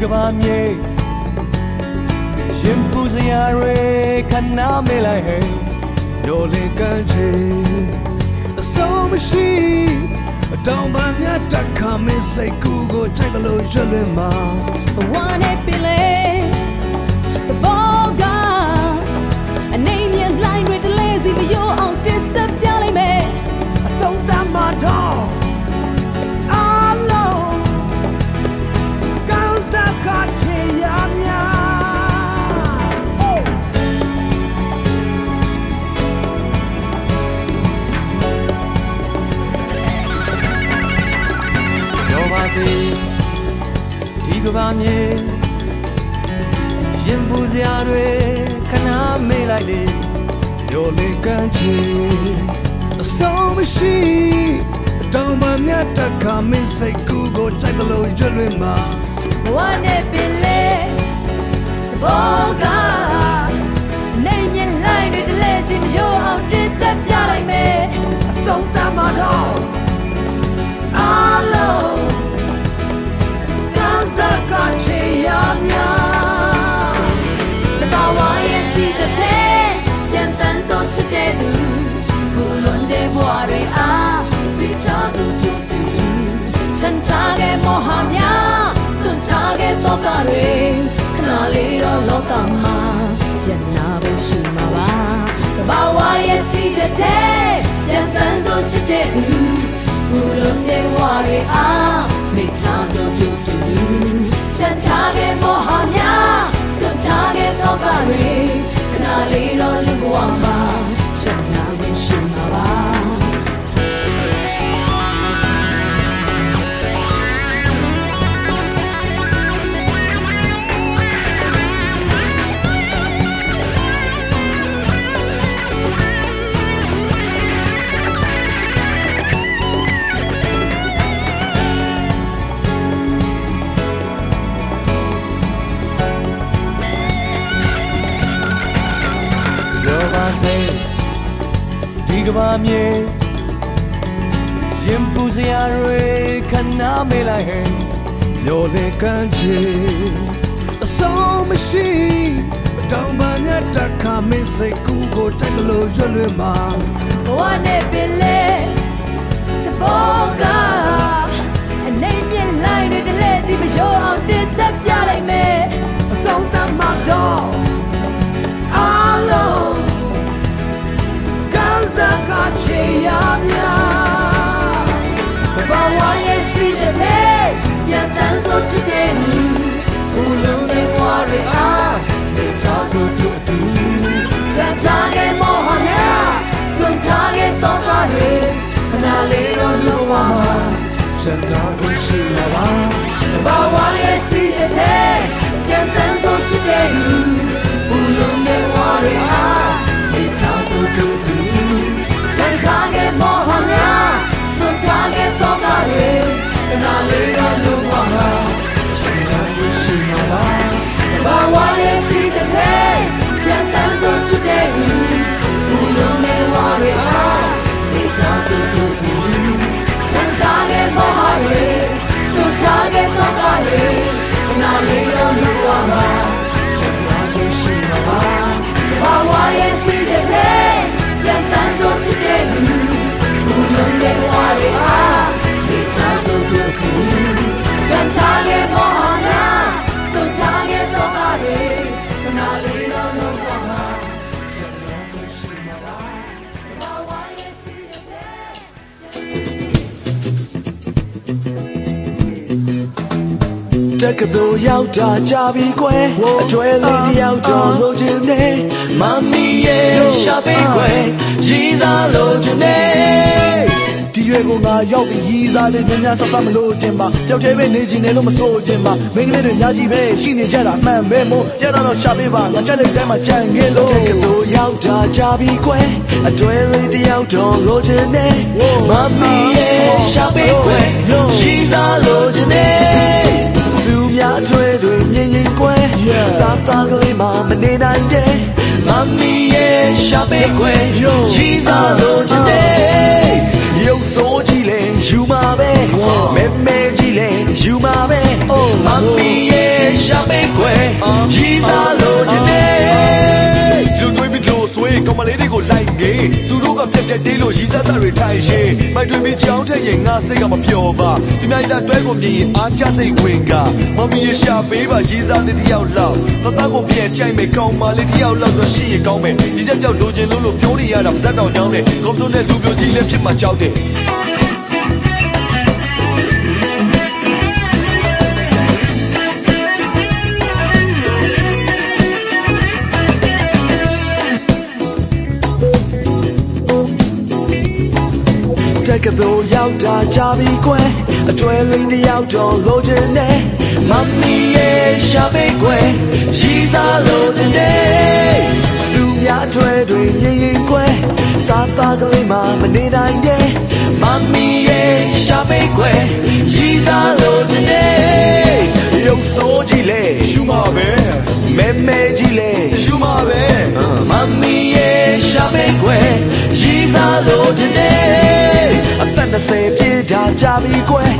ကဘာမြေရှင်ပူစရာတွေခဏမေးလိုက်ဟဲ့တို့လေကန်းချေအဆုံးမရှိအတောင်ပန်းမြတ်တက်ခါမင်းစိတ်ကူကိုကြိုက်တယ်လို့ရွလွင်မှာ One it believe the စေဒီကဘာမြေရင်ပူစရာတွေခဏမေးလိုက်လေရောလေကန်းချီအဆုံးမရှိအတောင်ပန်းမြတ်တက်ခါမင်းစိတ်ကူကိုကြိုက်တယ်လို့ရွလွင်မှာ One it believe the ball gone အနေမြင်လိုင်းတွေတလဲစီမရောအောင် တဲ့သောကတွေခဏလေးတော့လောကမှာပြန်နာဖို့ရှိမှာပါတဘာဝရဲ့စီတဲ့ပြန်တန်းဆုံးချစ်တဲ့သူဘူလွန်တဲ့ဘဝတွေအား စေဒီကဘာမြေရင်ပူစရာတွေခဏမေးလိုက်ဟဲ့ရောလေကန်းချီအဆုံးမရှိအတောင်ပန်းမြတ်တက်ခါမင်းစိတ်ကူကိုကြိုက်တယ်လို့ရွလွင်မှာဘဝနဲ့ပင်လေတဘောကအနေမြင့်လိုက်တွေတလဲစီမရောအောင်တစ်ဆက်ပြလိုက်မယ်အဆုံးသတ်မှာတော့ စံတော်ကို တက်ကတူရောက်တာကြပြီကွယ်အတွဲလေးတယောက်တော့လိုချင်နေမမီရဲ့ရှာပေးကွယ်ရည်စားလိုချင်နေဒီရွယ်ကိုငါရောက်ပြီးရည်စားလေးညညဆဆမလို့ခြင်းပါတယောက်တည်းပဲနေခြင်းနဲ့လို့မဆိုခြင်းပါမင်းကလေးတွေအများကြီးပဲရှိနေကြတာမှန်ပဲမို့ရတာတော့ရှာပေးပါငါကြက်လေးထဲမှာကြံခဲ့လို့တက်ကတူရောက်တာကြပြီကွယ်အတွဲလေးတယောက်တော့လိုချင်နေမမီရဲ့ နေနိုင်တယ်မမီရဲ့ရှာပေခွဲကြီးစားလို့ချင်တယ်ရုပ်ဆိုးကြီးလဲယူမှာပဲမဲမဲကြီးလဲယူမှာပဲ oh မမီရဲ့ရှာပေခွဲကြီးစား ငေးသူတို့ကပြက်တက်တေးလို့ရီးစားစားတွေထိုင်ရင်မိုက်တွေပြီးကြောင်းထက်ရင်ငါစိတ်ကမပျော်ပါဒီနိုင်တာတွဲကိုမြင်ရင်အားကြစိတ်ဝင်ကမမီရရှာပေးပါရီးစားလေးတစ်ယောက်လောက်သတ်သားကိုပြန်ကြိုက်မယ်ကောင်းမလေးတစ်ယောက်လောက်ဆိုရှိရင်ကောင်းမယ်ဒီချက်ကြောက်လိုချင်လို့လို့ပြောနေရတာပါဇက်တောင်ကြောင်းနဲ့ကောင်းစုံတဲ့လူပြိုကြီးလည်းဖြစ်မှကြောက်တယ် တက်ကတော်ရောက်တာကြပြီကွယ်အတွဲလေးတစ်ယောက်တော့လိုချင်တယ်မမီရဲ့ရှာပိတ်ကွယ်ရီးစားလိုချင်တယ်လူများအတွဲတွေမြင်ရင်ကွယ်သာသာကလေးမှမနေနိုင်တဲ့မမီရဲ့ရှာပိတ်ကွယ်ရီးစားလိုချင်တယ်ရုပ်ဆိုးကြီးလေရှူမှာပဲမဲမဲကြီးလေရှူမှာပဲမမီရဲ့ရှာပိတ်ကွယ်ရီးစားလိုချင်တယ် ပြီကွယ်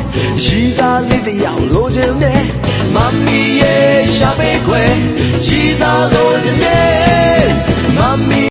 ရီးစားလေးတစ်ယောက်လိုချင်တယ်မမီရဲ့ရှာပေးကွယ်ရီးစားလိုချင်တယ်မမီ